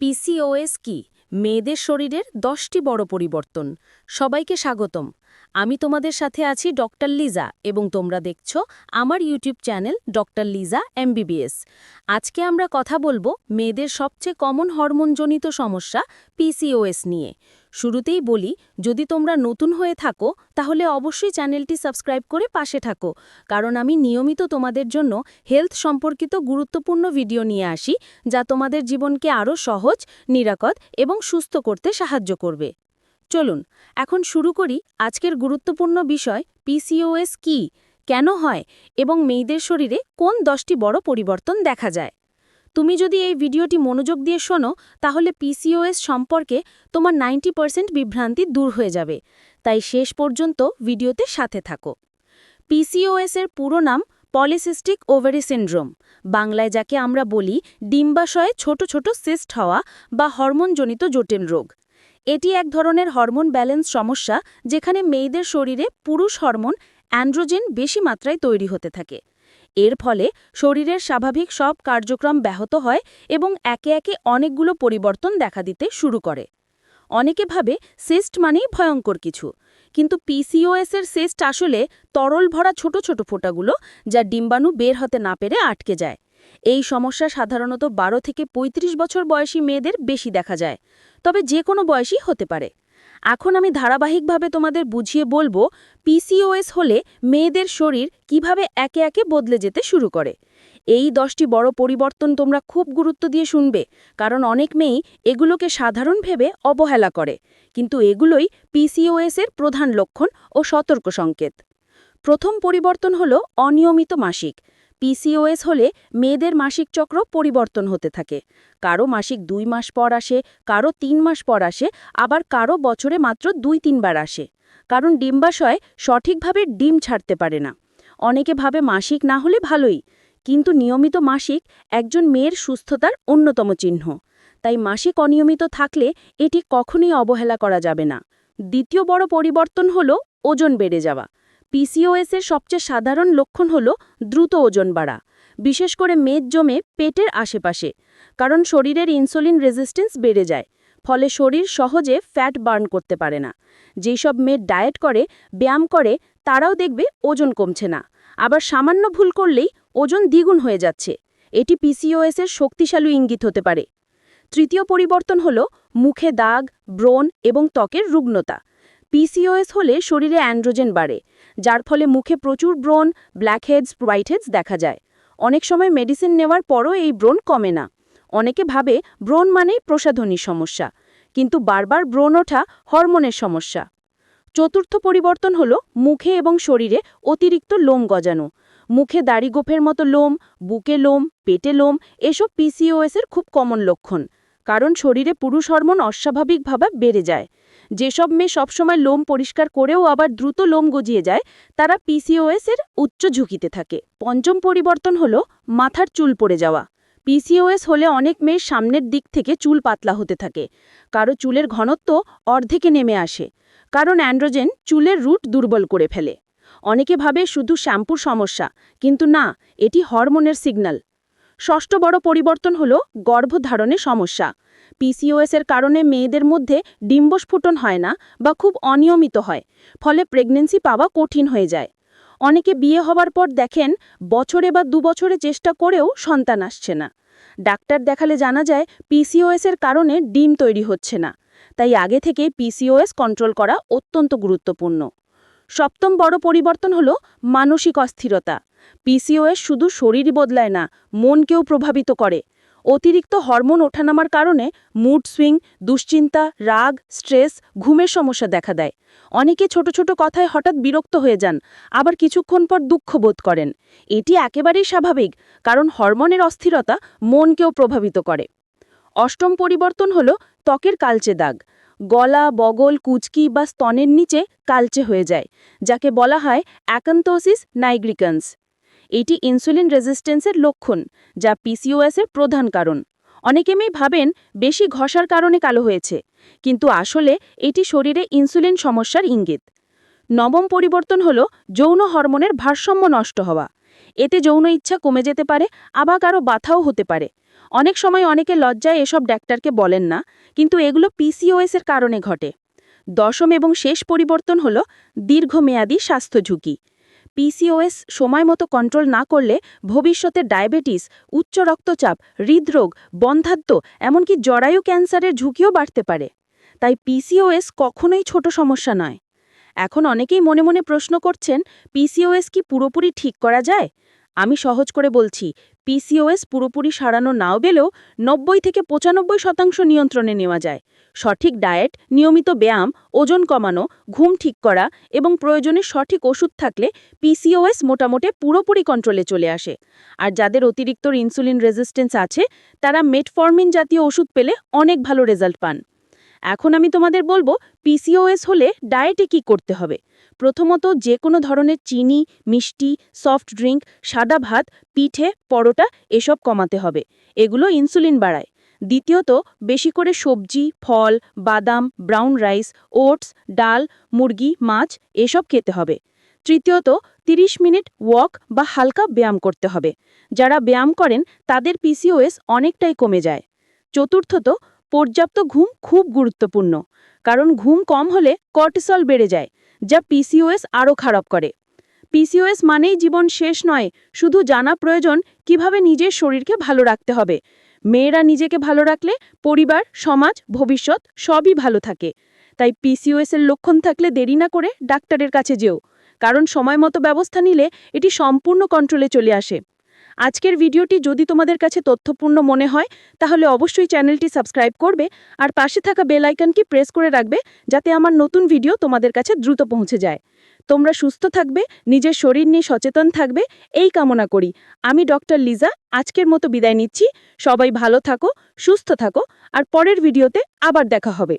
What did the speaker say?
PCOS কি? মেয়েদের শরীরের দশটি বড় পরিবর্তন। সবাইকে স্বাগতম। আমি তোমাদের সাথে আছি ডক্টর লিজা এবং তোমরা দেখছ আমার YouTube channel doctor Liza MBBS. আজকে আমরা কথা বলব মেয়েদের সবচেয়ে কমন হরমোনজনিত সমস্যা পিসিওএস নিয়ে। শুরুতেই বলি, যদি তোমরা নতুন হয়ে থাকো, তাহলে অবশ্যই চ্যানেলটি সাবস্ক্রাইব করে পাশে থাকো। কারণ আমি নিয়মিত তোমাদের জন্য হেলথ সম্পর্কিত গুরুত্বপূর্ণ ভিডিও নিয়ে আসি, যা তোমাদের জীবনকে আরও সহজ, নিরাপদ এবং সুস্থ করতে সাহায্য করবে। চলুন, এখন শুরু করি আজকের গুরুত্বপূর্ণ বিষয় পিসিওএস কি, কেন হয় এবং মেয়েদের শরীরে কোন দশটি বড় পরিবর্তন দেখা যায়। তুমি যদি এই ভিডিওটি মনোযোগ দিয়ে শোনো, তাহলে পিসিওএস সম্পর্কে তোমার নাইনটি পার্সেন্ট বিভ্রান্তি দূর হয়ে যাবে। তাই শেষ পর্যন্ত ভিডিওতে সাথে থাকো। পিসিওএস এর পুরো নাম পলিসিস্টিক ওভারি সিন্ড্রোম। বাংলায় যাকে আমরা বলি, ডিম্বাশয়ে ছোট ছোট সিস্ট হওয়া বা হরমোনজনিত জটিল রোগ। এটি এক ধরনের হরমোন ব্যালেন্স সমস্যা যেখানে মেয়েদের শরীরে পুরুষ হরমোন অ্যান্ড্রোজেন বেশি মাত্রায় তৈরি হতে থাকে। এর ফলে শরীরের স্বাভাবিক সব কার্যক্রম ব্যাহত হয় এবং একে একে অনেকগুলো পরিবর্তন দেখা দিতে শুরু করে। অনেকে ভাবে সিস্ট মানেই ভয়ঙ্কর কিছু, কিন্তু পিসিওএস এর সিস্ট আসলে তরল ভরা ছোট ছোট ফোঁটাগুলো যা ডিম্বাণু বের হতে না পেরে আটকে যায়। এই সমস্যা সাধারণত ১২ থেকে ৩৫ বছর বয়সী মেয়েদের বেশি দেখা যায়, তবে যে কোনো বয়সী হতে পারে। এখন আমি ধারাবাহিকভাবে তোমাদের বুঝিয়ে বলব পিসিওএস হলে মেয়েদের শরীর কীভাবে একে একে বদলে যেতে শুরু করে। এই দশটি বড় পরিবর্তন তোমরা খুব গুরুত্ব দিয়ে শুনবে, কারণ অনেক মেয়েই এগুলোকে সাধারণ ভেবে অবহেলা করে, কিন্তু এগুলোই পিসিওএস এর প্রধান লক্ষণ ও সতর্ক সংকেত। প্রথম পরিবর্তন হল অনিয়মিত মাসিক। পিসিওএস হলে মেয়েদের মাসিক চক্র পরিবর্তন হতে থাকে। কারও মাসিক দুই মাস পর আসে, কারও তিন মাস পর আসে, আবার কারও বছরে মাত্র দুই তিনবার আসে। কারণ ডিম্বাশয় সঠিকভাবে ডিম ছাড়তে পারে না। অনেকে ভাবে মাসিক না হলে ভালোই, কিন্তু নিয়মিত মাসিক একজন মেয়ের সুস্থতার অন্যতম চিহ্ন। তাই মাসিক অনিয়মিত থাকলে এটি কখনোই অবহেলা করা যাবে না। দ্বিতীয় বড় পরিবর্তন হল ওজন বেড়ে যাওয়া। পিসিওএস এর সবচেয়ে সাধারণ লক্ষণ হল দ্রুত ওজন বাড়া, বিশেষ করে মেদ জমে পেটের আশেপাশে, কারণ শরীরের ইনসুলিন রেজিস্ট্যান্স বেড়ে যায়, ফলে শরীর সহজে ফ্যাট বার্ন করতে পারে না। যেই সব মেয়ের ডায়েট করে, ব্যায়াম করে, তারাও দেখবে ওজন কমছে না। আবার সামান্য ভুল করলেই ওজন দ্বিগুণ হয়ে যাচ্ছে। এটি পিসিওএস এর শক্তিশালী ইঙ্গিত হতে পারে। তৃতীয় পরিবর্তন হল মুখে দাগ, ব্রণ এবং ত্বকের রুগ্নতা পিসিওএস হলে শরীরে অ্যান্ড্রোজেন বাড়ে, যার ফলে মুখে প্রচুর ব্রণ, ব্ল্যাকহেডস, হোয়াইটহেডস দেখা যায়। অনেক সময় মেডিসিন নেওয়ার পরও এই ব্রণ কমে না। অনেকে ভাবে ব্রণ মানেই প্রসাধনী সমস্যা, কিন্তু বারবার ব্রণ ওঠা হরমোনের সমস্যা। চতুর্থ পরিবর্তন হল মুখে এবং শরীরে অতিরিক্ত লোম গজানো। মুখে দাড়ি গোফের মতো লোম, বুকে লোম, পেটে লোম, এসব পিসিওএসের খুব কমন লক্ষণ, কারণ শরীরে পুরুষ হরমোন অস্বাভাবিকভাবে বেড়ে যায়। যেসব মেয়ে সবসময় লোম পরিষ্কার করেও আবার দ্রুত লোম গজিয়ে যায়, তারা পিসিওএস এর উচ্চ ঝুঁকিতে থাকে। পঞ্চম পরিবর্তন হল মাথার চুল পড়ে যাওয়া। পিসিওএস হলে অনেক মেয়ের সামনের দিক থেকে চুল পাতলা হতে থাকে। কারও চুলের ঘনত্ব অর্ধেকে নেমে আসে। কারণ অ্যান্ড্রোজেন চুলের রুট দুর্বল করে ফেলে। অনেকে ভাবে শুধু শ্যাম্পুর সমস্যা, কিন্তু না, এটি হরমোনের সিগন্যাল। ষষ্ঠ বড় পরিবর্তন হল গর্ভধারণে সমস্যা। পিসিওএস এর কারণে মেয়েদের মধ্যে ডিম্বস্ফুটন হয় না বা খুব অনিয়মিত হয়, ফলে প্রেগনেন্সি পাওয়া কঠিন হয়ে যায়। অনেকে বিয়ে হবার পর দেখেন বছরে বা দু বছরে চেষ্টা করেও সন্তান আসছে না। ডাক্তার দেখালে জানা যায় পিসিওএস এর কারণে ডিম তৈরি হচ্ছে না, তাই আগে থেকে পিসিওএস কন্ট্রোল করা অত্যন্ত গুরুত্বপূর্ণ। সপ্তম বড় পরিবর্তন হল মানসিক অস্থিরতা। পিসিওএস শুধু শরীরই বদলায় না, মনকেও প্রভাবিত করে। অতিরিক্ত হরমোন ওঠানামার কারণে মুড সুইং, দুশ্চিন্তা, রাগ, স্ট্রেস, ঘুমের সমস্যা দেখা দেয়। অনেকে ছোট ছোট কথায় হঠাৎ বিরক্ত হয়ে যান, আবার কিছুক্ষণ পর দুঃখ বোধ করেন। এটি একেবারেই স্বাভাবিক, কারণ হরমোনের অস্থিরতা মনকেও প্রভাবিত করে। অষ্টম পরিবর্তন হল ত্বকের কালচে দাগ। গলা, বগল, কুচকি বা স্তনের নিচে কালচে হয়ে যায়, যাকে বলা হয় অ্যাকান্তোসিস নাইগ্রিকান্স। এটি ইনসুলিন রেজিস্ট্যান্সের লক্ষণ, যা পিসিওএসের প্রধান কারণ। অনেকে মেয়ে ভাবেন বেশি ঘষার কারণে কালো হয়েছে, কিন্তু আসলে এটি শরীরে ইনসুলিন সমস্যার ইঙ্গিত। নবম পরিবর্তন হল যৌন হরমোনের ভারসাম্য নষ্ট হওয়া। এতে যৌন ইচ্ছা কমে যেতে পারে, আবার কারও বাথাও হতে পারে। অনেক সময় অনেকে লজ্জায় এসব ডাক্তারকে বলেন না, কিন্তু এগুলো পিসিওএসের কারণে ঘটে। দশম এবং শেষ পরিবর্তন হল দীর্ঘমেয়াদী স্বাস্থ্য ঝুঁকি। পিসিওএস সময় মতো কন্ট্রোল না করলে ভবিষ্যতে ডায়াবেটিস উচ্চ রক্তচাপ, হৃদরোগ, বন্ধাত্ম, এমনকি জরায়ু ক্যান্সারের ঝুঁকিও বাড়তে পারে। তাই পিসিওএস কখনোই ছোট সমস্যা নয়। এখন অনেকেই মনে মনে প্রশ্ন করছেন পিসিওএস কি পুরোপুরি ঠিক করা যায়? আমি সহজ করে বলছি পিসিওএস পুরোপুরি সারানো নাও গেলেও নব্বই থেকে পঁচানব্বই শতাংশ নিয়ন্ত্রণে নেওয়া যায়। সঠিক ডায়েট, নিয়মিত ব্যায়াম, ওজন কমানো, ঘুম ঠিক করা এবং প্রয়োজনে সঠিক ওষুধ থাকলে পিসিওএস মোটামুটি পুরোপুরি কন্ট্রোলে চলে আসে। আর যাদের অতিরিক্ত ইনসুলিন রেজিস্ট্যান্স আছে, তারা মেটফর্মিন জাতীয় ওষুধ পেলে অনেক ভালো রেজাল্ট পান। এখন আমি তোমাদের বলব পিসিওএস হলে ডায়েটে কি করতে হবে? প্রথমত যে কোনো ধরনের চিনি, মিষ্টি সফট ড্রিঙ্ক সাদা ভাত, পিঠে, পরোটা এসব কমাতে হবে। এগুলো ইনসুলিন বাড়ায়। দ্বিতীয়ত, বেশি করে সবজি, ফল, বাদাম ব্রাউন রাইস ওটস ডাল, মুরগি, মাছ এসব খেতে হবে। তৃতীয়ত 30 মিনিট ওয়াক বা হালকা ব্যায়াম করতে হবে। যারা ব্যায়াম করেন, তাদের পিসিওএস অনেকটাই কমে যায়। চতুর্থত পর্যাপ্ত ঘুম খুব গুরুত্বপূর্ণ, কারণ ঘুম কম হলে কর্টিসল বেড়ে যায়, যা পিসিওএস আরও খারাপ করে। পিসিওএস মানেই জীবন শেষ নয়, শুধু জানা প্রয়োজন কীভাবে নিজের শরীরকে ভালো রাখতে হবে। মেয়েরা নিজেকে ভালো রাখলে পরিবার, সমাজ, ভবিষ্যৎ সবই ভালো থাকে। তাই পিসিওএস এর লক্ষণ থাকলে দেরি না করে ডাক্তারের কাছে যেও, কারণ সময় মতো ব্যবস্থা নিলে এটি সম্পূর্ণ কন্ট্রোলে চলে আসে। আজকের ভিডিওটি যদি তোমাদের কাছে তথ্যপূর্ণ মনে হয়, তাহলে অবশ্যই চ্যানেলটি সাবস্ক্রাইব করবে আর পাশে থাকা বেল আইকনটি প্রেস করে রাখবে যাতে আমার নতুন ভিডিও তোমাদের কাছে দ্রুত পৌঁছে যায়। তোমরা সুস্থ থাকবে, নিজের শরীর নিয়ে সচেতন থাকবে, এই কামনা করি। আমি ডক্টর লিজা, আজকের মতো বিদায় নিচ্ছি। সবাই ভালো থাকো, সুস্থ থাকো, আর পরের ভিডিওতে আবার দেখা হবে।